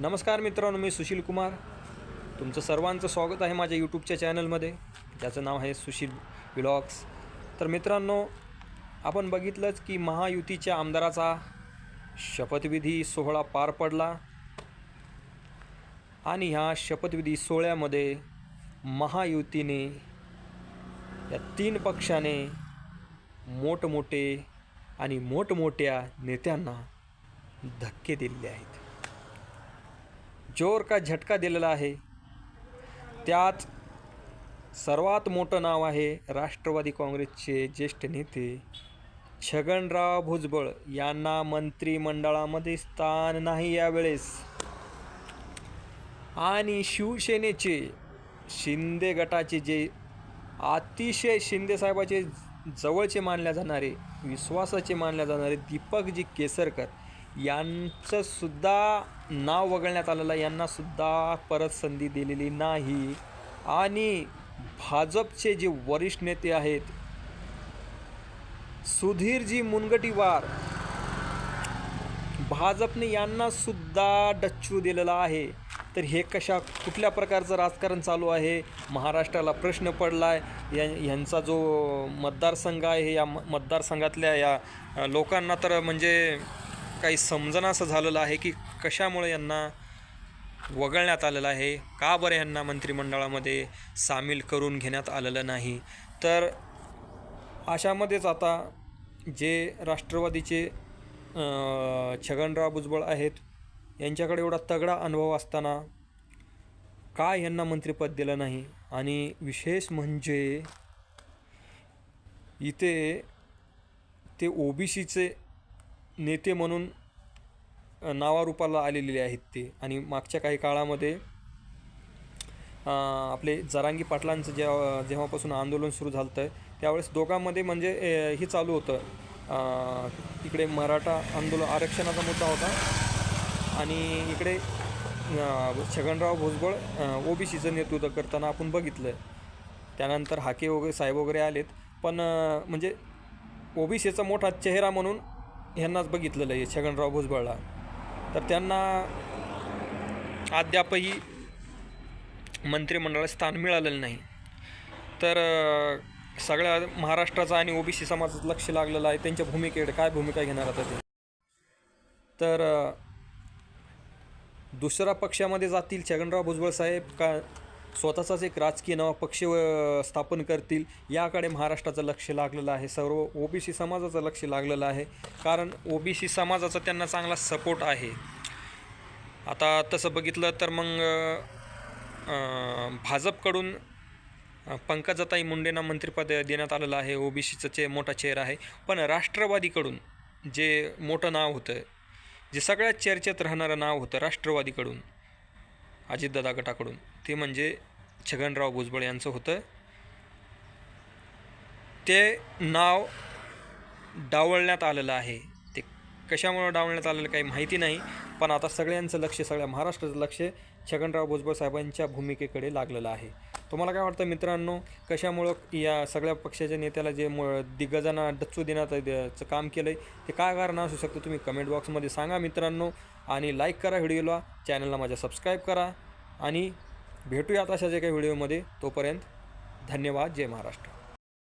नमस्कार मित्रांनो मी सुशील कुमार. तुमचं सर्वांचं स्वागत आहे माझ्या यूट्यूबच्या चॅनलमध्ये. ज्याचं नाव आहे सुशील ब्लॉग्स. तर मित्रांनो आपण बघितलंच की महायुतीच्या आमदाराचा शपथविधी सोहळा पार पडला. आणि ह्या शपथविधी सोहळ्यामध्ये महायुतीने या तीन पक्षाने मोठमोठे आणि मोठमोठ्या नेत्यांना धक्के दिलेले आहेत. जोर का झटका दिलेला आहे? त्यात सर्वात मोठं नाव आहे राष्ट्रवादी काँग्रेसचे ज्येष्ठ नेते छगनराव भुजबळ. यांना मंत्रिमंडळामध्ये स्थान नाही यावेळेस. आणि शिवसेनेचे शिंदे गटाचे जे अतिशय शिंदेसाहेबाचे जवळचे मानल्या जाणारे विश्वासाचे मानल्या जाणारे दीपकजी केसरकर यांचंसुद्धा नाव वगळण्यात आलेलं आहे. परत संधी दिलेली नाही. आणि भाजपचे जे वरिष्ठ नेते आहेत सुधीरजी मुनगटीवार भाजपने यांनासुद्धा डच्चू दिलेला आहे. तर हे कशा कुठल्या प्रकारचं राजकारण चालू आहे? महाराष्ट्राला प्रश्न पडला आहे या ह्यांचा जो मतदारसंघ आहे या म- मतदारसंघातल्या या लोकांना तर म्हणजे काही समजणं असं झालेलं आहे की कशामुळे यांना वगळण्यात आलेलं आहे? का बरं यांना मंत्रिमंडळामध्ये सामील करून घेण्यात आलेलं नाही? तर अशामध्येच आता जे राष्ट्रवादीचे छगनराव भुजबळ आहेत यांच्याकडे एवढा तगडा अनुभव असताना का यांना मंत्रिपद दिलं नाही? आणि विशेष म्हणजे इथे ते ओबीसीचे नेते म्हणून नावारूपाला आलेले आहेत ते. आणि मागच्या काही काळामध्ये आपले जरांगी पाटलांचं जेव्हा जेव्हापासून आंदोलन सुरू झालं आहे त्यावेळेस दोघांमध्ये म्हणजे हे चालू होतं. इकडे मराठा आंदोलन आरक्षणाचा मुद्दा होता. आणि इकडे छगनराव भुजबळ ओबीसीचं नेतृत्व करताना आपण बघितलं. आहे त्यानंतर हाके वगैरे साहेब वगैरे आलेत. पण अ, म्हणजे ओबीसीचा मोठा चेहरा म्हणून ह्यांनाच बघितलेलं आहे छगनराव भुजबळला. तर त्यांना अद्यापही मंत्रिमंडळात स्थान मिळालेलं नाही. तर सगळ्या महाराष्ट्राचा आणि ओबीसी समाजाचं लक्ष लागलेलं आहे त्यांच्या भूमिकेकडे काय भूमिका घेणार आता ते? तर दुसऱ्या पक्षामध्ये जातील छगनराव भुजबळ साहेब का स्वतःचाच एक राजकीय नवा पक्ष स्थापन करतील. याकडे महाराष्ट्राचं लक्ष लागलेलं आहे. सर्व ओबीसी समाजाचं लक्ष लागलेलं आहे. कारण ओबीसी समाजाचा त्यांना चांगला सपोर्ट आहे. आता तसं बघितलं तर मग भाजपकडून पंकजाताई मुंडेंना मंत्रिपद देण्यात आलेलं आहे. ओबीसीचं चे मोठा चेहरा आहे. पण राष्ट्रवादीकडून जे मोठं नाव होतं जे सगळ्यात चर्चेत राहणारं नाव होतं राष्ट्रवादीकडून अजितदादा गटाकडून ते म्हणजे छगनराव भुजबळ यांचं होतं. ते नाव डावळण्यात आलेलं आहे. ते कशामुळं डावळण्यात आलेलं काही माहिती नाही पण आता सगळ्यांचं लक्ष सगळ्या महाराष्ट्राचं लक्ष छगनराव भुजबळ साहेबांच्या भूमिकेकडे लागलेलं आहे. तुम्हाला काय वाटतं मित्रांनो कशामुळं या सगळ्या पक्षाच्या नेत्याला जे म दिग्गजांना डच्चू देण्याचं काम केलं आहे ते काय कारण असू शकतं तुम्ही कमेंट बॉक्समध्ये सांगा मित्रांनो. आणि लाईक करा व्हिडिओला चॅनलला माझ्या सबस्क्राईब करा. आणि भेटूयात अशा जे काही व्हिडिओमध्ये. तोपर्यंत धन्यवाद. जय महाराष्ट्र.